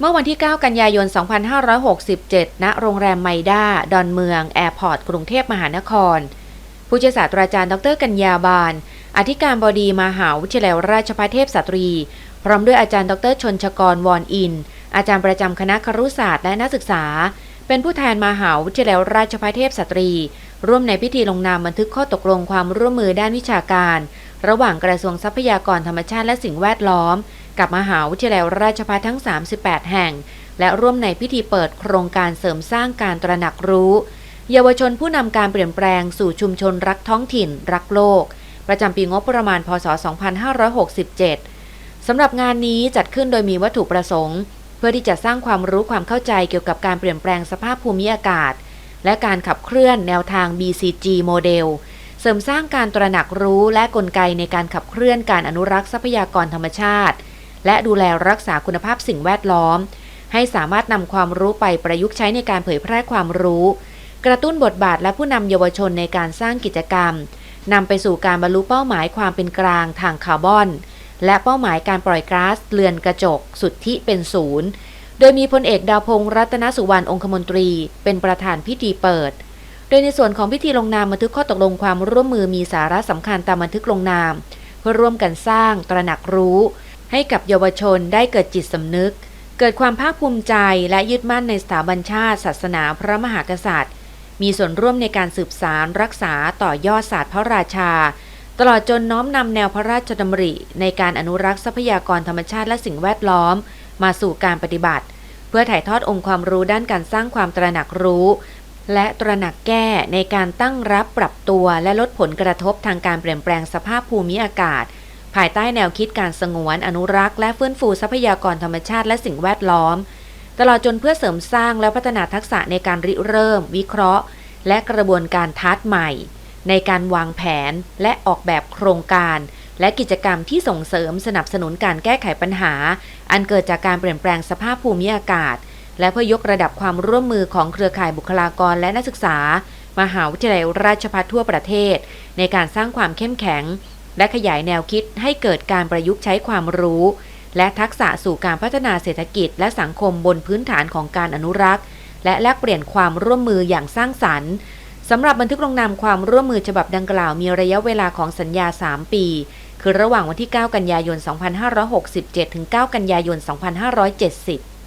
เมื่อวันที่ 9 กันยายน 2567 ณ โรงแรมไมด้า ดอนเมือง แอร์พอร์ต กรุงเทพมหานคร ผู้ช่วยศาสตราจารย์ ดร กัญญาบาล อธิการบดีมหาวิทยาลัยราชภัฏเทพสตรี พร้อมด้วยอาจารย์ ดร ชนชกร วอนอิน อาจารย์ประจำคณะครุศาสตร์และนักศึกษา เป็นผู้แทนมหาวิทยาลัยราชภัฏเทพสตรี ร่วมในพิธีลงนามบันทึกข้อตกลงความร่วมมือด้านวิชาการ ระหว่างกระทรวงทรัพยากรธรรมชาติและสิ่งแวดล้อม กับมหาวิทยาลัยราชภัฏทั้ง 38 แห่ง และร่วมในพิธีเปิดโครงการเสริมสร้างการตระหนักรู้ เยาวชนผู้นำการเปลี่ยนแปลงสู่ชุมชนรักท้องถิ่น รักโลก ประจำปีงบประมาณ พศ 2567 สำหรับงานนี้จัดขึ้นโดยมีวัตถุประสงค์ เพื่อที่จะสร้างความรู้ความเข้าใจเกี่ยวกับการเปลี่ยนแปลงสภาพภูมิอากาศ และการขับเคลื่อนแนวทาง BCG โมเดลเสริมสร้างการตระหนักรู้และกลไกในการขับเคลื่อนการอนุรักษ์ทรัพยากรธรรมชาติ และดูแลรักษาคุณภาพสิ่งแวดล้อม ให้สามารถนำความรู้ไปประยุกต์ใช้ในการเผยแพร่ความรู้ กระตุ้นบทบาทและผู้นำเยาวชนในการสร้างกิจกรรมนำไปสู่การบรรลุเป้าหมายความเป็นกลางทางคาร์บอน และเป้าหมายการปล่อยก๊าซเรือนกระจก สุทธิเป็นศูนย์โดยมีพลเอกดาวพงษ์รัตนสุวรรณองคมนตรี เป็นประธานพิธีเปิด โดยในส่วนของพิธีลงนามบันทึกข้อตกลงความร่วมมือมีสาระสำคัญตามบันทึกลงนาม เพื่อร่วมกันสร้างตระหนักรู้ ให้กับเยาวชนได้เกิดจิตสำนึก เกิดความภาคภูมิใจและยึดมั่นในสถาบันชาติ ศาสนาพระมหากษัตริย์ มีส่วนร่วมในการสืบสารรักษาต่อยอดศาสตร์พระราชา ตลอดจนน้อมนำแนวพระราชดำริ ในการอนุรักษ์ทรัพยากรธรรมชาติและสิ่งแวดล้อม มาสู่การปฏิบัติ เพื่อถ่ายทอดองค์ความรู้ด้านการสร้างความตระหนักรู้และตระหนักแก้ในการตั้งรับปรับตัวและลดผลกระทบทางการเปลี่ยนแปลงสภาพภูมิอากาศ ภายใต้แนวคิดการสงวน อนุรักษ์ และฟื้นฟูทรัพยากรธรรมชาติและสิ่งแวดล้อม ตลอดจนเพื่อเสริมสร้างและพัฒนาทักษะในการริเริ่ม วิเคราะห์ และกระบวนการทัดใหม่ ในการวางแผนและออกแบบโครงการ และกิจกรรมที่ส่งเสริมสนับสนุนการแก้ไขปัญหา อันเกิดจากการเปลี่ยนแปลงสภาพภูมิอากาศ และเพื่อยกระดับความร่วมมือของเครือข่ายบุคลากรและนักศึกษา มหาวิทยาลัยราชภัฏทั่วประเทศ ในการสร้างความเข้มแข็ง และขยายแนวคิดให้เกิดการประยุกต์ใช้ความรู้ และทักษะสู่การพัฒนาเศรษฐกิจ และสังคมบนพื้นฐานของการอนุรักษ์ และแลกเปลี่ยนความร่วมมืออย่างสร้างสรรค์สำหรับบันทึกลงนามความร่วมมือฉบับดังกล่าวมีระยะเวลาของสัญญา 3 ปี คือระหว่างวันที่ 9 กันยายน 2567 ถึง 9 กันยายน 2570